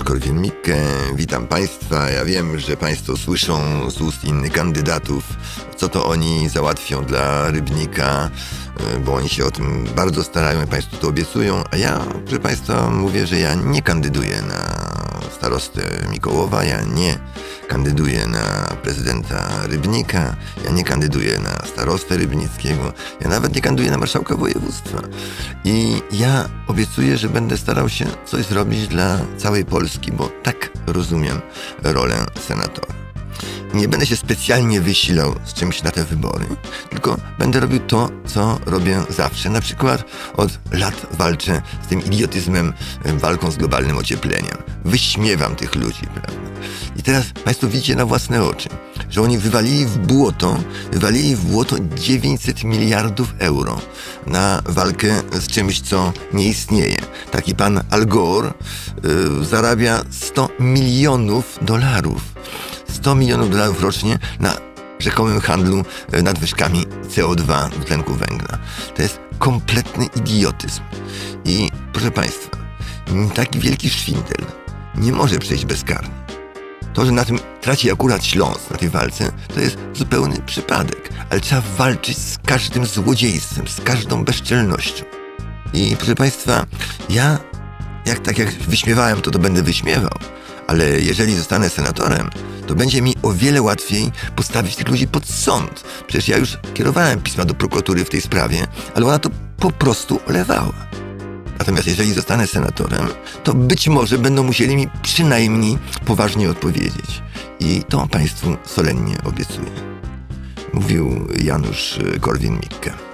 Janusz Korwin-Mikke, witam Państwa. Ja wiem, że Państwo słyszą z ust innych kandydatów, co to oni załatwią dla Rybnika, e, bo oni się o tym bardzo starają i Państwu to obiecują, a ja, proszę Państwa, mówię, że ja nie kandyduję na starostę Mikołowa, ja nie kandyduję na prezydenta Rybnika, ja nie kandyduję na starostę Rybnickiego, ja nawet nie kandyduję na marszałka województwa. I ja obiecuję, że będę starał się coś zrobić dla całej Polski, bo tak rozumiem rolę senatora. Nie będę się specjalnie wysilał z czymś na te wybory, tylko będę robił to, co robię zawsze. Na przykład od lat walczę z tym idiotyzmem, walką z globalnym ociepleniem. Wyśmiewam tych ludzi, prawda? I teraz Państwo widzicie na własne oczy, że oni wywalili w błoto, wywalili w błoto 900 miliardów euro na walkę z czymś, co nie istnieje. Taki pan Al Gore y, zarabia 100 milionów dolarów 100 milionów dolarów rocznie na rzekomym handlu e, nadwyżkami CO2, dwutlenku węgla. To jest kompletny idiotyzm. I proszę Państwa, taki wielki szwindel nie może przejść bezkarnie. To, że na tym traci akurat Śląsk, na tej walce, to jest zupełny przypadek. Ale trzeba walczyć z każdym złodziejstwem, z każdą bezczelnością. I proszę Państwa, ja, jak tak jak wyśmiewałem, to to będę wyśmiewał ale jeżeli zostanę senatorem, to będzie mi o wiele łatwiej postawić tych ludzi pod sąd. Przecież ja już kierowałem pisma do prokuratury w tej sprawie, ale ona to po prostu olewała. Natomiast jeżeli zostanę senatorem, to być może będą musieli mi przynajmniej poważnie odpowiedzieć. I to Państwu solennie obiecuję. Mówił Janusz Korwin-Mikke.